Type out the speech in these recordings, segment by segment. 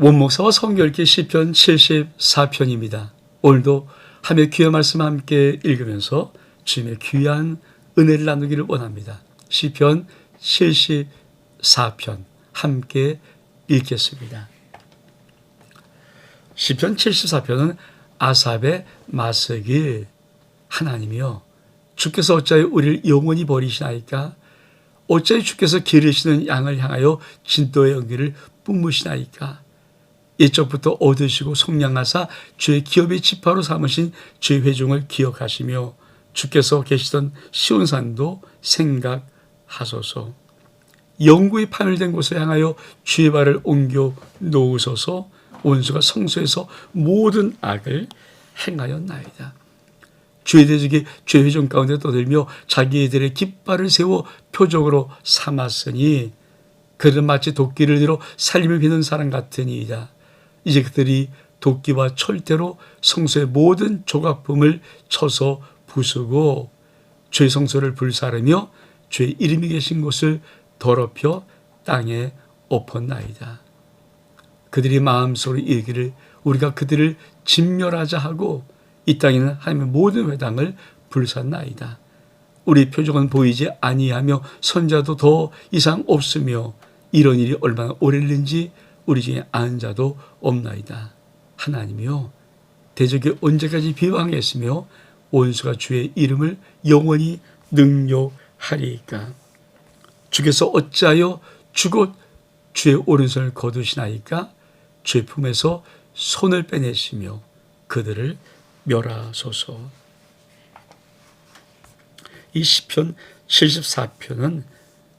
원목사와 성결기 시편 74편입니다. 오늘도 함의 귀한 말씀 함께 읽으면서 주님의 귀한 은혜를 나누기를 원합니다. 시편 74편 함께 읽겠습니다. 시편 74편은 아삽의 마스길 하나님이여 주께서 어찌하여 우리를 영원히 버리시나이까 어찌하여 주께서 기르시는 양을 향하여 진도의 연기를 뿜으시나이까 이쪽부터 얻으시고 속량하사 주의 기업의 지파로 삼으신 주의 회중을 기억하시며 주께서 계시던 시온산도 생각하소서 영구히 파멸된 곳을 향하여 주의 발을 옮겨 놓으소서 원수가 성소에서 모든 악을 행하였나이다. 주의 대적이 주의 회중 가운데 떠들며 자기들의 깃발을 세워 표적으로 삼았으니 그들은 마치 도끼를 들어 살림을 비는 사람 같으니이다. 이제 그들이 도끼와 철대로 성소의 모든 조각품을 쳐서 부수고 죄 성소를 불사르며 죄 이름이 계신 곳을 더럽혀 땅에 엎었나이다. 그들이 마음속으로 이르기를 우리가 그들을 진멸하자 하고 이 땅에는 하나님의 모든 회당을 불샀나이다. 우리 표적은 보이지 아니하며 선자도 더 이상 없으며 이런 일이 얼마나 오래는지 우리 중에 아는 자도 없나이다. 하나님이요 대적이 언제까지 비방했으며 원수가 주의 이름을 영원히 능욕하리까 주께서 어찌하여 주곧 주의 오른손을 거두시나이까 주의 품에서 손을 빼내시며 그들을 멸하소서. 이 시편 74편은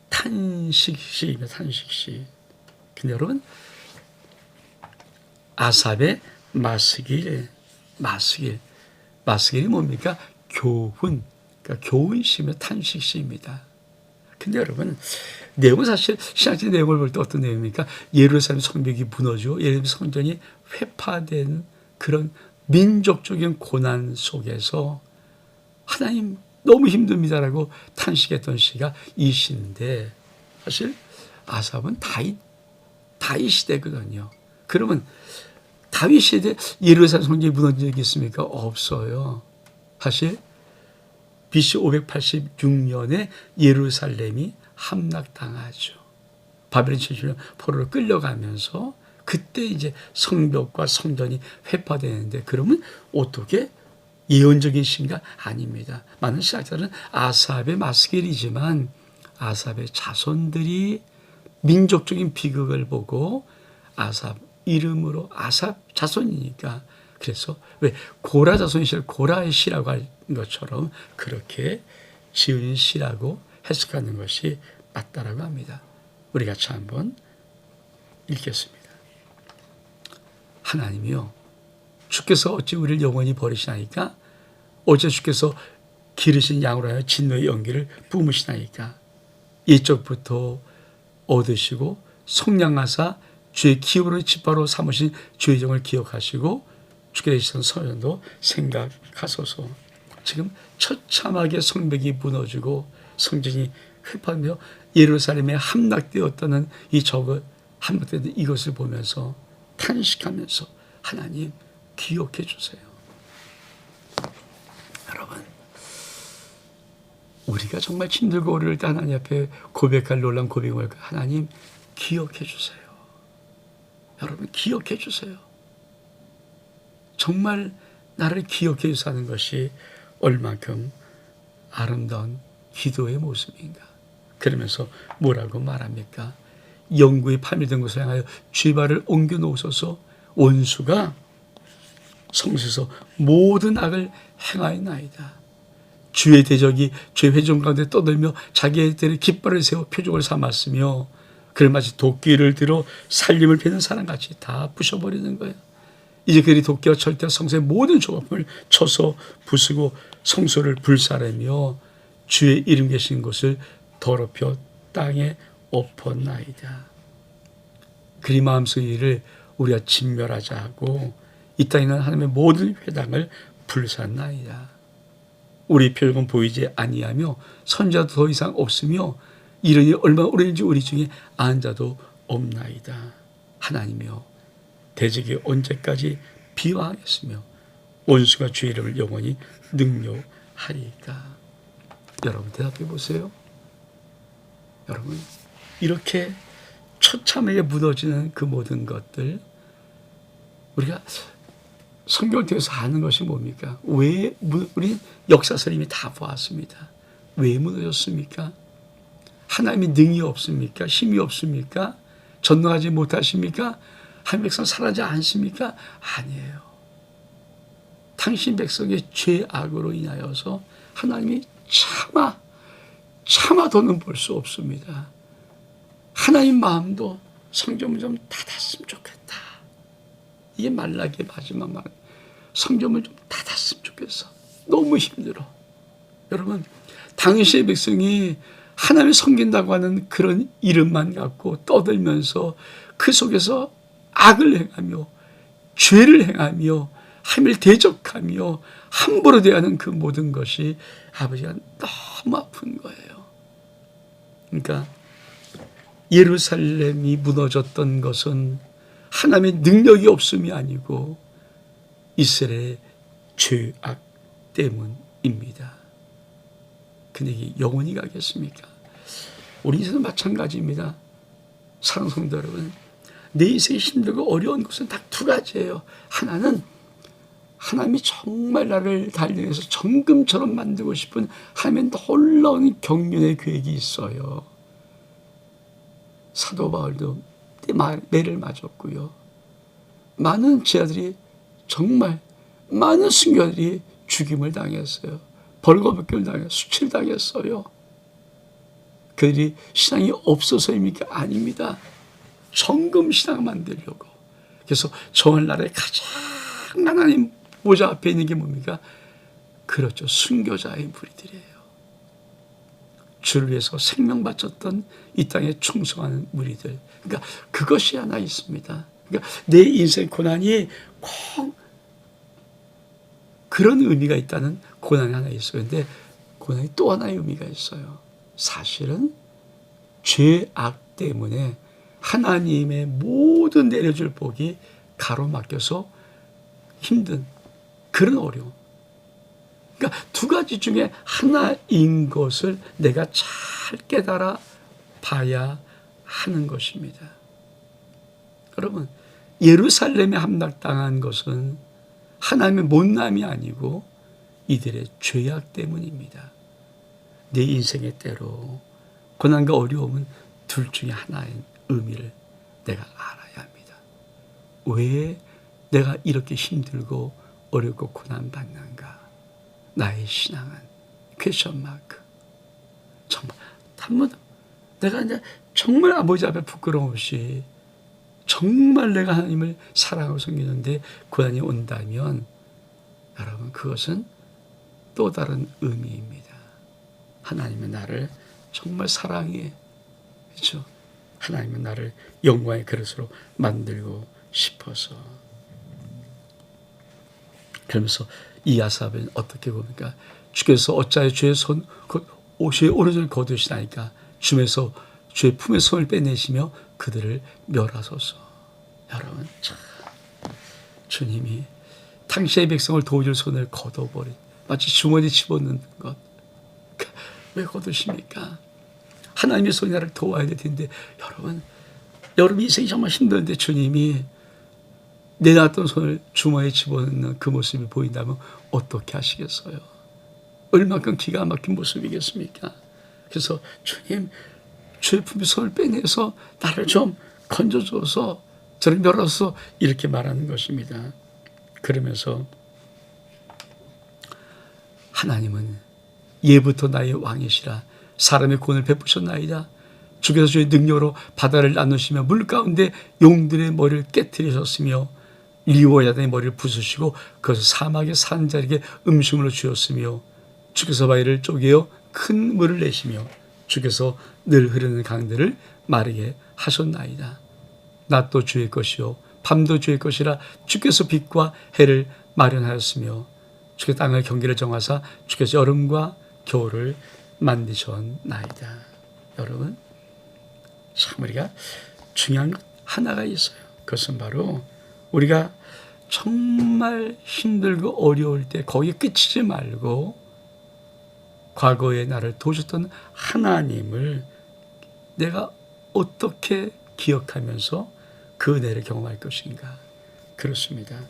탄식시입니다. 탄식시. 근데 여러분 아삽의 마스길, 마스길, 마스길이 뭡니까? 교훈, 그러니까 교훈시며 탄식시입니다. 근데 여러분 내용은 사실 신학적 내용을 볼 때 어떤 내용입니까? 예루살렘 성벽이 무너지고 예루살렘 성전이 회파된 그런 민족적인 고난 속에서 하나님 너무 힘듭니다라고 탄식했던 시가 이 시인데 사실 아삽은 다윗 다윗 시대거든요. 그러면 다윗 시대 예루살렘 성전이 무너진 적이 있습니까? 없어요. 사실 BC 586년에 예루살렘이 함락당하죠. 바벨론 70년 포로로 끌려가면서 그때 이제 성벽과 성전이 회파되는데 그러면 어떻게 예언적인 신가 아닙니다. 많은 신학자들은 아삽의 마스길이지만 아삽의 자손들이 민족적인 비극을 보고 아삽 이름으로 아삽 자손이니까 그래서 왜 고라 자손이실 고라의 시라고 할 것처럼 그렇게 지은 시라고 해석하는 것이 맞다라고 합니다. 우리 같이 한번 읽겠습니다. 하나님이요 주께서 어찌 우리를 영원히 버리시나이까 어제 주께서 기르신 양으로 하여 진노의 연기를 뿜으시나이까 이쪽부터 얻으시고 속량하사 주의 기업으로 지파로 삼으신 주의 정을 기억하시고 주께 계시던 서연도 생각하소서. 지금 처참하게 성벽이 무너지고 성전이 흡하며 예루살렘에 함락되었다는 이 적을 함락되는 이것을 보면서 탄식하면서 하나님 기억해 주세요. 여러분 우리가 정말 힘들고 어려울 때 하나님 앞에 고백할 놀란 고백을 하나님 기억해 주세요. 여러분 기억해 주세요. 정말 나를 기억해 주사 는 것이 얼만큼 아름다운 기도의 모습인가. 그러면서 뭐라고 말합니까? 영구히 파멸된 곳을 향하여 쥐발을 옮겨 놓으소서 원수가 성수에서 모든 악을 행하였나이다. 주의 대적이 주의 회중 가운데 떠들며 자기들의 깃발을 세워 표적을 삼았으며 그를 마치 도끼를 들어 살림을 베는 사람같이 다 부셔버리는 거예요. 이제 그들이 도끼와 철대 성소의 모든 조각품을 쳐서 부수고 성소를 불사르며 주의 이름 계신 곳을 더럽혀 땅에 엎었나이다. 그리 마음속 일을 우리가 진멸하자 하고 이 땅에 있는 하나님의 모든 회당을 불샀나이다. 우리 표적은 보이지 아니하며 선자도 더 이상 없으며 일이 얼마나 오래인지 우리 중에 아는 자도 없나이다. 하나님이여 대적이 언제까지 비화하겠으며 원수가 주의 이름을 영원히 능욕하리까 여러분 대답해 보세요 여러분 이렇게 처참하게 묻어지는 그 모든 것들 우리가 성경을 통해서 아는 것이 뭡니까? 왜 무- 우리 역사서 이미 다 보았습니다. 왜 무너졌습니까? 하나님의 능이 없습니까? 힘이 없습니까? 전능하지 못하십니까? 한 백성 살아지 않습니까? 아니에요. 당신 백성의 죄악으로 인하여서 하나님이 차마 차마더는 볼 수 없습니다. 하나님 마음도 성경을 좀 닫았으면 좋겠다. 이게 말라기의 마지막 말. 성경을 좀 닫았으면 좋겠어. 너무 힘들어. 여러분, 당시의 백성이 하나님을 섬긴다고 하는 그런 이름만 갖고 떠들면서 그 속에서 악을 행하며 죄를 행하며 하나님을 대적하며 함부로 대하는 그 모든 것이 아버지가 너무 아픈 거예요. 그러니까 예루살렘이 무너졌던 것은 하나님의 능력이 없음이 아니고 이스라엘의 죄악 때문입니다. 근데 이게 영원히 가겠습니까? 우리 인생은 마찬가지입니다. 사랑 성도 여러분, 내 인생이 힘들고 어려운 것은 딱 두 가지예요. 하나는 하나님이 정말 나를 달려해서 정금처럼 만들고 싶은 하나님의 놀라운 경륜의 계획이 있어요. 사도 바울도 매를 맞았고요. 많은 제자들이 정말 많은 순교들이 죽임을 당했어요. 벌거벗김을 당해 수치를 당했어요. 그들이 신앙이 없어서입니까? 아닙니다. 정금 신앙 만들려고. 그래서 정월날에 가장 하나님 모자 앞에 있는 게 뭡니까? 그렇죠. 순교자의 무리들이에요. 주를 위해서 생명 바쳤던 이 땅에 충성하는 무리들. 그러니까 그것이 하나 있습니다. 그러니까 내 인생 고난이 꼭 그런 의미가 있다는 고난이 하나 있어요. 근데 고난이 또 하나의 의미가 있어요. 사실은 죄악 때문에 하나님의 모든 내려줄 복이 가로막혀서 힘든 그런 어려움. 그러니까 두 가지 중에 하나인 것을 내가 잘 깨달아 봐야 하는 것입니다. 여러분, 예루살렘에 함락당한 것은 하나님의 못남이 아니고 이들의 죄악 때문입니다. 내 인생의 때로 고난과 어려움은 둘 중에 하나의 의미를 내가 알아야 합니다. 왜 내가 이렇게 힘들고 어렵고 고난받는가? 나의 신앙은 퀘션 마크. 정말 한번 내가 이제 정말 아버지 앞에 부끄러움 없이 정말 내가 하나님을 사랑하고 섬기는데 고난이 온다면 여러분 그것은 또 다른 의미입니다. 하나님은 나를 정말 사랑해. 그렇죠? 하나님은 나를 영광의 그릇으로 만들고 싶어서. 그러면서 이 아삽은 어떻게 봅니까? 주께서 어찌하여 주의 손, 옷의 오른손을 거두시나니까 주면서 주의 품에 손을 빼내시며 그들을 멸하소서. 여러분, 참, 주님이 당시의 백성을 도와줄 손을 걷어버린, 마치 주머니 집어넣는 것. 왜 거두십니까? 하나님의 손이 나를 도와야 될 텐데, 여러분, 여러분 인생이 정말 힘든데 주님이 내놨던 손을 주머니에 집어넣는 그 모습이 보인다면 어떻게 하시겠어요? 얼마큼 기가 막힌 모습이겠습니까? 그래서 주님, 품에 손을 빼내서 나를 좀 건져줘서 저를 멸어서 이렇게 말하는 것입니다. 그러면서 하나님은 예부터 나의 왕이시라 사람의 권을 베푸셨나이다. 주께서 주의 능력으로 바다를 나누시며 물 가운데 용들의 머리를 깨뜨리셨으며 리워야단의 머리를 부수시고 그것을 사막의 산자에게 음식물로 주었으며 주께서 바위를 쪼개어 큰 물을 내시며 주께서 늘 흐르는 강들을 마르게 하셨나이다. 낮도 주의 것이요 밤도 주의 것이라 주께서 빛과 해를 마련하였으며 주께서 땅을 경기를 정하사 주께서 여름과 겨울을 만드셨나이다. 여러분 참 우리가 중요한 것 하나가 있어요. 그것은 바로 우리가 정말 힘들고 어려울 때 거기에 끝이지 말고 과거에 나를 도우셨던 하나님을 내가 어떻게 기억하면서 그 은혜를 경험할 것인가? 그렇습니다.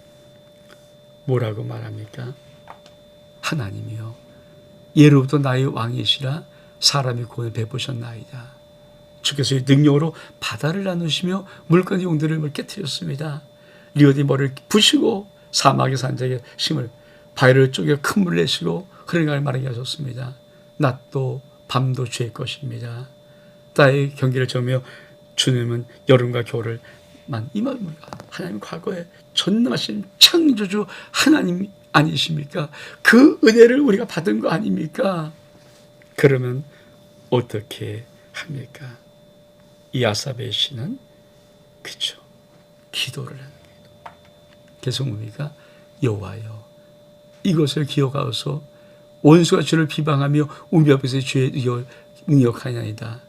뭐라고 말합니까? 하나님이요. 예로부터 나의 왕이시라 사람이 구원을 베푸셨나이다. 주께서 의 능력으로 바다를 나누시며 물건의 용들을 물 깨뜨렸습니다. 리오디 머리를 부시고 사막의 산적에 심을 바위를 쪼개 큰 물을 내시고 흐르는 마르게 하셨습니다. 낮도 밤도 주의 것입니다. 따의 경기를 정며 주님은 여름과 겨울을 만 임합니다. 하나님 과거에 전능하신 창조주 하나님 아니십니까? 그 은혜를 우리가 받은 거 아닙니까? 그러면 어떻게 합니까? 이 아사베 씨는 그죠 기도를 하는 기도. 계속 뭡니까? 여호와여 이것을 기억하소서 원수가 주를 비방하며 우리 앞에서 주의 능력하냐이다.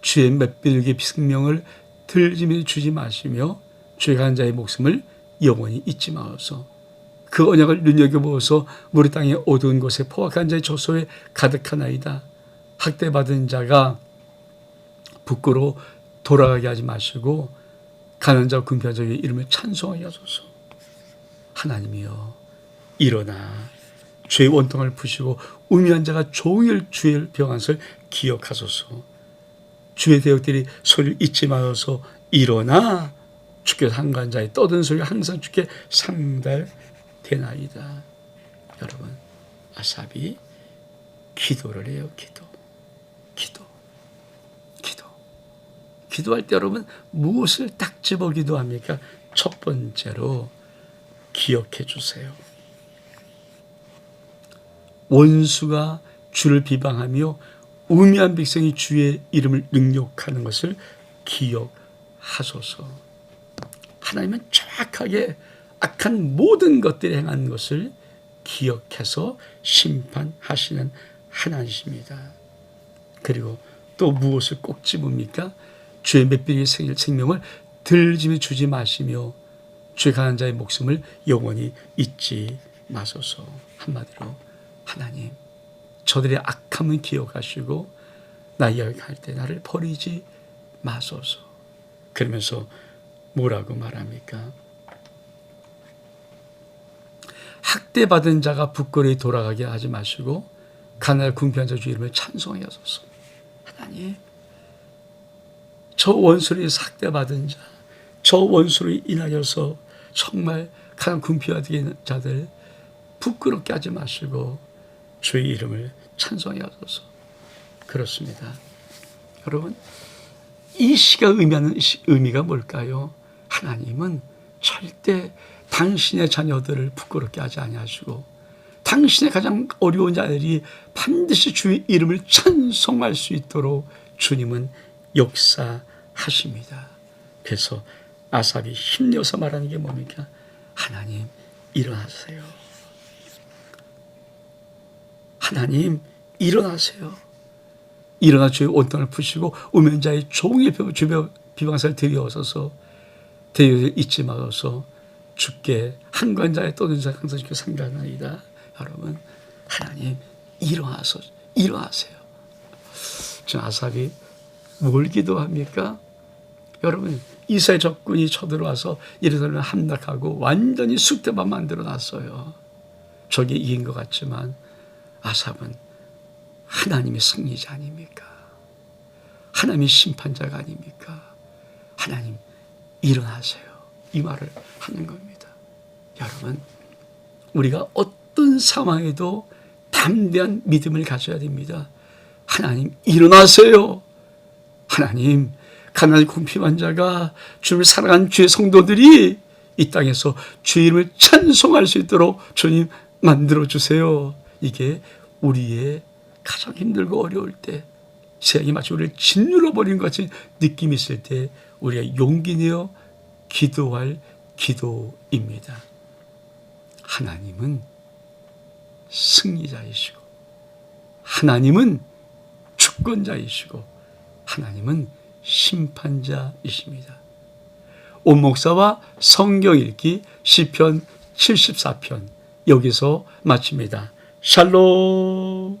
주의 맷비르게 생명을 들짐에 주지 마시며 죄가 한 자의 목숨을 영원히 잊지 마소서. 그 언약을 눈여겨보아서 우리 땅의 어두운 곳에 포악한 자의 저소에 가득하나이다. 학대받은 자가 부끄러워 돌아가게 하지 마시고 가난 자와 궁핍한 자의 이름을 찬송하게 하소서. 하나님이여 일어나 죄의 원통을 푸시고 우미한 자가 종일 주의 병한을 기억하소서. 주의 대역들이 소리를 잊지 마소서 일어나 주께서 한간 자의 떠든 소리가 항상 주께 상달되나이다. 여러분 아삽이 기도를 해요. 기도. 기도. 기도. 기도할 때 여러분 무엇을 딱 집어 기도합니까? 첫 번째로 기억해 주세요. 원수가 주를 비방하며 우미한 백성이 주의 이름을 능욕하는 것을 기억하소서. 하나님은 정확하게 악한 모든 것들이 행한 것을 기억해서 심판하시는 하나님이십니다. 그리고 또 무엇을 꼭 집읍니까? 주의 맷비의 생명을 들짐에 주지 마시며 죄 가난 자의 목숨을 영원히 잊지 마소서. 한마디로 하나님 저들의 악함은 기억하시고 나 이야기할 때 나를 버리지 마소서. 그러면서 뭐라고 말합니까? 학대받은 자가 부끄러이 돌아가게 하지 마시고 가날 궁피한 자주 이름을 찬송하게 하소서. 하나님, 저 원수를 학대받은 자, 저 원수로 인하여서 정말 가난 궁피한 자들 부끄럽게 하지 마시고 주의 이름을 찬송하게 하소서. 그렇습니다. 여러분, 이 시가 의미하는 의미가 뭘까요? 하나님은 절대 당신의 자녀들을 부끄럽게 하지 아니하시고 당신의 가장 어려운 자들이 반드시 주의 이름을 찬송할 수 있도록 주님은 역사하십니다. 그래서 아삽이 힘내서 말하는 게 뭡니까? 하나님 일어나세요. 하나님 일어나세요. 일어나 주의 온땅을 푸시고 우면자의 종일 비방사를 들여오소서 대유를 잊지 말아서 죽게 한관자의 떠든 자 항상 주께 상가나이다. 여러분 하나님 일어나서 일어나세요. 저 아삽이 뭘 기도합니까? 여러분 이스라엘 적군이 쳐들어와서 이르사를 함락하고 완전히 쑥대밭 만들어 놨어요. 저게 이긴 것 같지만 아삽은 하나님의 승리자 아닙니까? 하나님의 심판자가 아닙니까? 하나님 일어나세요. 이 말을 하는 겁니다. 여러분, 우리가 어떤 상황에도 담대한 믿음을 가져야 됩니다. 하나님 일어나세요. 하나님 가난한 궁핍한 자가 주를 사랑한 주의 성도들이 이 땅에서 이름을 찬송할 수 있도록 주님 만들어 주세요. 이게 우리의 가장 힘들고 어려울 때 세상이 마치 우리를 짓눌러 버린 것 같은 느낌이 있을 때 우리가 용기 내어 기도할 기도입니다. 하나님은 승리자이시고 하나님은 주권자이시고 하나님은 심판자이십니다. 온 목사와 성경 읽기 시편 74편 여기서 마칩니다. 샬롬